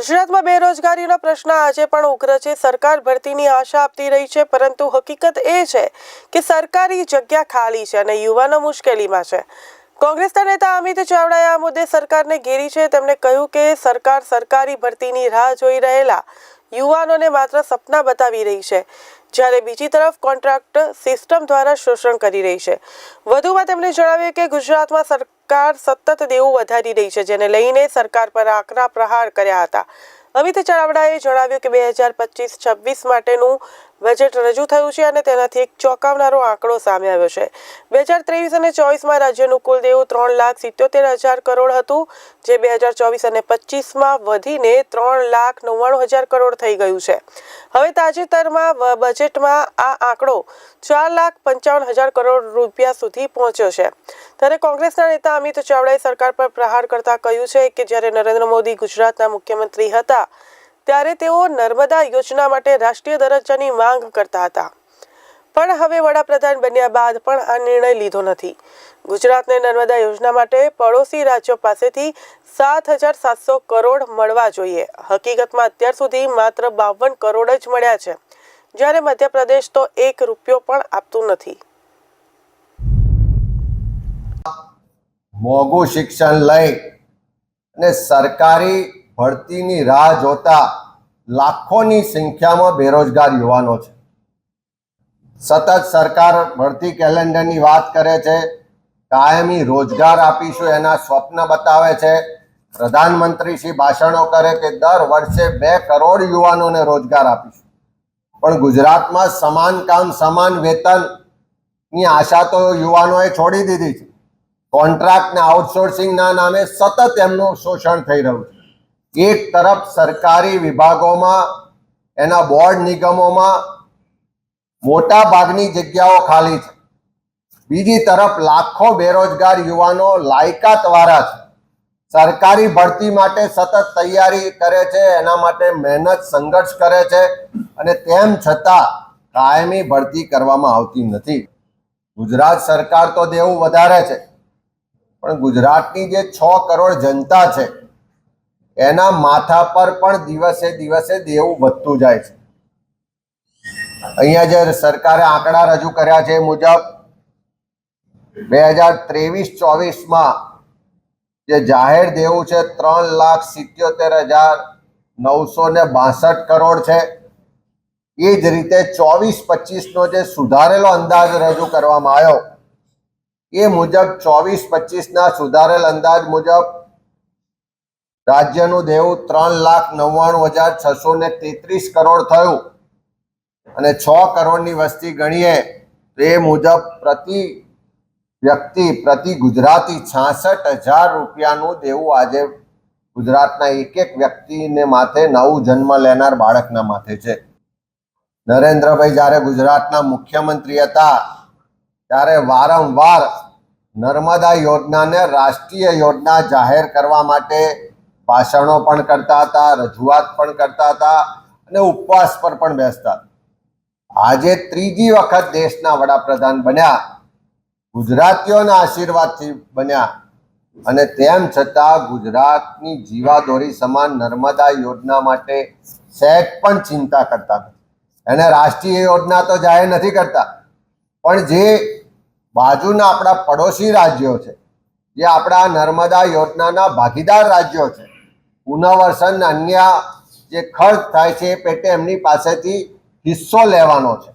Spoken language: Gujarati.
ગુજરાતમાં બેરોજગારીનો પ્રશ્ન આજે પણ ઉગ્ર છે. સરકાર ભરતીની આશા આપતી રહી છે, પરંતુ હકીકત એ છે કે સરકારી જગ્યા ખાલી છે અને યુવાનો મુશ્કેલીમાં છે. કોંગ્રેસના નેતા અમિત ચાવડાએ આ મુદ્દે સરકારને ઘેરી છે. તેમણે કહ્યું કે સરકાર સરકારી ભરતીની રાહ જોઈ રહેલા યુવાનોને માત્ર સપના બતાવી રહી છે, જ્યારે બીજી તરફ કોન્ટ્રાક્ટ સિસ્ટમ દ્વારા શોષણ કરી રહી છે. વધુમાં તેમણે જણાવ્યું કે ગુજરાતમાં સરકાર સતત દેવું વધારી રહી છે, જેને લઈને સરકાર પર આકરા પ્રહાર કર્યા હતા. અમિત ચાવડાએ જણાવ્યું કે બે હજાર પચીસ છવ્વીસ માટેનું બજેટ રજૂ થયું છે અને તેનાથી એક ચોંકાવનારો આંકડો સામે આવ્યો છે. બે હજાર ત્રેવીસ અને ચોવીસમાં રાજ્યનું કુલ દેવું ત્રણ લાખ સિત્યોતેર હજાર કરોડ હતું, જે બે હજાર ચોવીસ અને પચીસમાં વધીને ત્રણ લાખ નવ્વાણું હજાર કરોડ થઈ ગયું છે. હવે તાજેતરમાં બજેટમાં આ આંકડો ચાર લાખ પંચાવન હજાર કરોડ રૂપિયા સુધી પહોંચ્યો છે. ત્યારે કોંગ્રેસના નેતા અમિત ચાવડાએ સરકાર પર પ્રહાર કરતા કહ્યું છે કે જ્યારે નરેન્દ્ર મોદી ગુજરાતના મુખ્યમંત્રી હતા, ત્યારે તેઓ નર્મદા યોજના માટે રાષ્ટ્રીય દરજ્જાની માંગ કરતા હતા. પણ હવે વડાપ્રધાન બન્યા બાદ પણ આ નિર્ણય લીધો નથી. ગુજરાતને નર્મદા યોજના માટે પડોશી રાજ્યો પાસેથી સાત હજાર સાતસો કરોડ મળવા જોઈએ. હકીકતમાં અત્યાર સુધી માત્ર બાવન કરોડ જ મળ્યા છે. જ્યારે મધ્યપ્રદેશ તો એક રૂપિયો પણ આપતું નથી. મોંઘું શિક્ષણ લઈ અને સરકારી ભરતીની રાહ જોતા લાખોની સંખ્યામાં બેરોજગાર યુવાનો છે. સતત સરકાર ભરતી કેલેન્ડરની વાત કરે છે, કાયમી રોજગાર આપીશું એના સ્વપ્ન બતાવે છે. પ્રધાનમંત્રી શ્રી ભાષણો કરે કે દર વર્ષે બે કરોડ યુવાનોને રોજગાર આપીશું. પણ ગુજરાતમાં સમાન કામ, સમાન વેતનની આશા તો યુવાનોએ છોડી દીધી છે. કોન્ટ્રાક્ટ ને આઉટસોર્સિંગના નામે સતત એમનું શોષણ થઈ રહ્યું છે. એક તરફ સરકારી વિભાગોમાં, એના બોર્ડ નિગમોમાં મોટા ભાગની જગ્યાઓ ખાલી છે. બીજી તરફ લાખો બેરોજગાર યુવાનો લાયકાતવાળા છે. સરકારી ભરતી માટે સતત તૈયારી કરે છે, એના માટે મહેનત સંઘર્ષ કરે છે અને તેમ છતાં કાયમી ભરતી કરવામાં આવતી નથી. ગુજરાત સરકાર તો દેવું વધારે છે. પણ ગુજરાતની જે છ કરોડ જનતા છે, એના માથા પર પણ દિવસે દિવસે દેવું વધતું જાય છે. અહીંયા જે સરકારે આંકડા રજૂ કર્યા છે મુજબ, બે હજાર ત્રેવીસ ચોવીસમાં જે જાહેર દેવું છે ત્રણ લાખ સિત્યોતેર હજાર નવસો ને બાસઠ કરોડ છે. એ જ રીતે ચોવીસ પચીસનો જે સુધારેલો અંદાજ રજૂ કરવામાં આવ્યો એ મુજબ ચોવીસ, પચીસના સુધારેલ અંદાજ મુજબ રાજ્યનું દેવું ત્રણ લાખ નવ્વાણું હજાર છસો ને તેત્રીસ કરોડ થયું. અને છ કરોડની વસ્તી ગણીએ તો એ મુજબ પ્રતિ વ્યક્તિ, પ્રતિ ગુજરાતી છાસઠ હજાર રૂપિયાનું દેવું આજે ગુજરાતના એક એક વ્યક્તિને માથે નવું જન્મ લેનાર બાળકના માથે છે. નરેન્દ્રભાઈ જ્યારે ગુજરાતના મુખ્યમંત્રી હતા, ત્યારે વારંવાર નર્મદા યોજનાને રાષ્ટ્રીય યોજના જાહેર કરવા માટે ભાષણો પણ કરતા હતા, રજૂઆત પણ કરતા હતા અને ઉપવાસ પર પણ બેસતા આજે ત્રીજી વખત દેશના વડાપ્રધાન બન્યા, ગુજરાતીઓના આશીર્વાદથી બન્યા અને તેમ છતાં ગુજરાતની જીવાદોરી સમાન નર્મદા યોજના માટે સેટ પણ ચિંતા કરતા નથી. એને રાષ્ટ્રીય યોજના તો જાહેર નથી કરતા, પણ જે બાજુના આપણા પડોશી રાજ્યો છે, જે આપણા નર્મદા યોજનાના ભાગીદાર રાજ્યો છે પુનઃવર્ષન અન્ય જે ખર્ચ થાય છે એ પેટે એમની પાસેથી હિસ્સો લેવાનો છે.